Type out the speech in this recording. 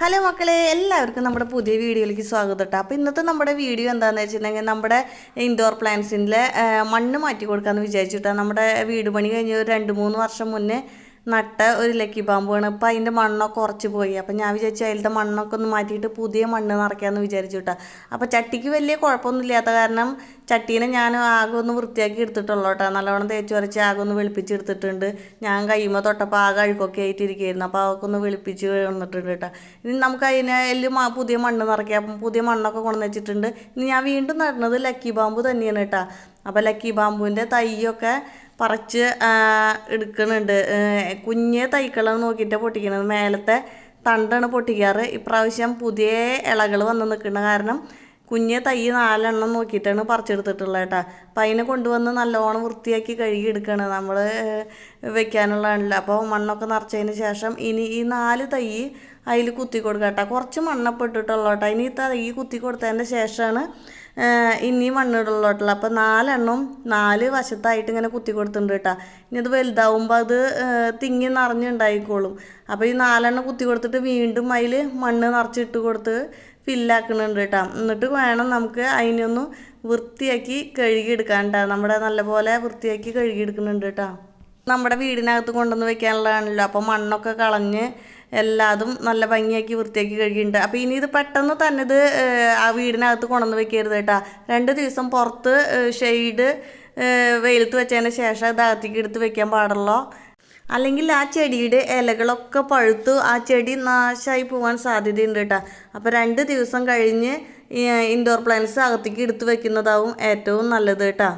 Hello മക്കളെ എല്ലാവർക്കും നമ്മുടെ പുതിയ വീഡിയോയിലേക്ക് സ്വാഗതം കേട്ടോ. അപ്പോൾ ഇന്നത്തെ നമ്മുടെ വീഡിയോ എന്താണെന്ന് വെച്ചിട്ടുണ്ടെങ്കിൽ നമ്മുടെ ഇൻഡോർ പ്ലാന്റ്സിന്റെ മണ്ണ് മാറ്റി കൊടുക്കാമെന്ന് വിചാരിച്ചിട്ടാണ്. നമ്മുടെ വീട് പണി കഴിഞ്ഞ് രണ്ട് മൂന്ന് വർഷം മുന്നേ നട്ട ഒരു ലക്കി പാമ്പാണ് അപ്പോൾ അതിന്റെ മണ്ണൊക്കെ കുറച്ച് പോയി. അപ്പം ഞാൻ വിചാരിച്ചു അതിലത്തെ മണ്ണൊക്കെ ഒന്ന് മാറ്റിയിട്ട് പുതിയ മണ്ണ് നിറയ്ക്കാമെന്ന് വിചാരിച്ചു കേട്ടോ അപ്പോൾ ചട്ടിക്ക് വലിയ കുഴപ്പമൊന്നും ഇല്ലാത്ത കാരണം ചട്ടീനെ ഞാൻ ആകെ ഒന്ന് വൃത്തിയാക്കി എടുത്തിട്ടുള്ളൂ കേട്ടോ നല്ലവണ്ണം തേച്ച് വരച്ച് ആകെ ഒന്ന് വെളുപ്പിച്ചെടുത്തിട്ടുണ്ട് ഞാൻ കൈമ തൊട്ടപ്പോൾ ആകെ അഴുക്കൊക്കെ ആയിട്ടിരിക്കുകയായിരുന്നു അപ്പോൾ അതൊക്കെ ഒന്ന് വെളുപ്പിച്ച് വന്നിട്ടുണ്ട് കേട്ടോ ഇനി നമുക്ക് അതിനെ എല്ലാം പുതിയ മണ്ണ് നിറയ്ക്കാം. പുതിയ മണ്ണൊക്കെ കൊണ്ടുവന്ന് വെച്ചിട്ടുണ്ട്. ഇനി ഞാൻ വീണ്ടും നടുന്നത് ലക്കി പാമ്പ് തന്നെയാണ് കേട്ടോ അപ്പോൾ ലക്കി ബാമ്പുവിന്റെ തൈയൊക്കെ പറിച്ച് എടുക്കുന്നുണ്ട്. കുഞ്ഞ് തൈക്കളെന്ന് നോക്കിയിട്ട് പൊട്ടിക്കുന്നത്. മേലത്തെ തണ്ടാണ് പൊട്ടിക്കാറ്. ഇപ്രാവശ്യം പുതിയ ഇളകൾ വന്ന് നിൽക്കുന്ന കാരണം കുഞ്ഞ് തൈ നാലെണ്ണം നോക്കിയിട്ടാണ് പറിച്ചെടുത്തിട്ടുള്ളത് കേട്ടോ. അപ്പം അതിനെ കൊണ്ടുവന്ന് നല്ലോണം വൃത്തിയാക്കി കഴുകി എടുക്കുകയാണ് നമ്മൾ വെക്കാനുള്ളതാണല്ലോ. അപ്പോൾ മണ്ണൊക്കെ നിറച്ചതിന് ശേഷം ഇനി ഈ നാല് തൈ അതിൽ കുത്തി കൊടുക്കുക കേട്ടോ. കുറച്ച് ഇട്ടിട്ടുള്ളൂ കേട്ടോ. ഇനി തൈ കുത്തി കൊടുത്തതിന്റെ ശേഷമാണ് ഇനി മണ്ണിടുള്ളോട്ടുള്ള അപ്പോൾ നാലെണ്ണം നാല് വശത്തായിട്ട് ഇങ്ങനെ കുത്തി കൊടുത്തിട്ടുണ്ട് കേട്ടോ. ഇനി അത് വലുതാവുമ്പോൾ അത് തിങ്ങി നിറഞ്ഞുണ്ടായിക്കോളും. അപ്പോൾ ഈ നാലെണ്ണം കുത്തി കൊടുത്തിട്ട് വീണ്ടും അതിൽ മണ്ണ് നിറച്ചിട്ട് കൊടുത്ത് ഫില്ലാക്കുന്നുണ്ട് കേട്ടോ. എന്നിട്ട് വേണം നമുക്ക് അതിനൊന്ന് വൃത്തിയാക്കി കഴുകിയെടുക്കാൻ കേട്ടോ. നമ്മുടെ നല്ലപോലെ വൃത്തിയാക്കി കഴുകിയെടുക്കുന്നുണ്ട് കേട്ടോ. നമ്മുടെ വീടിനകത്ത് കൊണ്ടുവന്ന് വെക്കാനുള്ളതാണല്ലോ. അപ്പോൾ മണ്ണൊക്കെ കളഞ്ഞ് എല്ലാതും നല്ല ഭംഗിയാക്കി വൃത്തിയാക്കി കഴുകിയിട്ടുണ്ട്. അപ്പോൾ ഇനി ഇത് പെട്ടെന്ന് തന്നെ ഇത് ആ വീടിനകത്ത് കൊണ്ടുവന്ന് വെക്കരുത് കേട്ടോ. രണ്ട് ദിവസം പുറത്ത് ഷെയ്ഡ് വെയിലത്ത് വെച്ചതിന് ശേഷം ഇത് അകത്തേക്ക് എടുത്ത് വെക്കാൻ പാടുള്ളൂ? അല്ലെങ്കിൽ ആ ചെടിയുടെ ഇലകളൊക്കെ പഴുത്തു ആ ചെടി നാശമായി പോകാൻ സാധ്യതയുണ്ട് കേട്ടോ. അപ്പോൾ രണ്ട് ദിവസം കഴിഞ്ഞ് ഇൻഡോർ പ്ലാന്റ്സ് അകത്തേക്ക് എടുത്ത് വെക്കുന്നതാവും ഏറ്റവും നല്ലത് കേട്ടോ.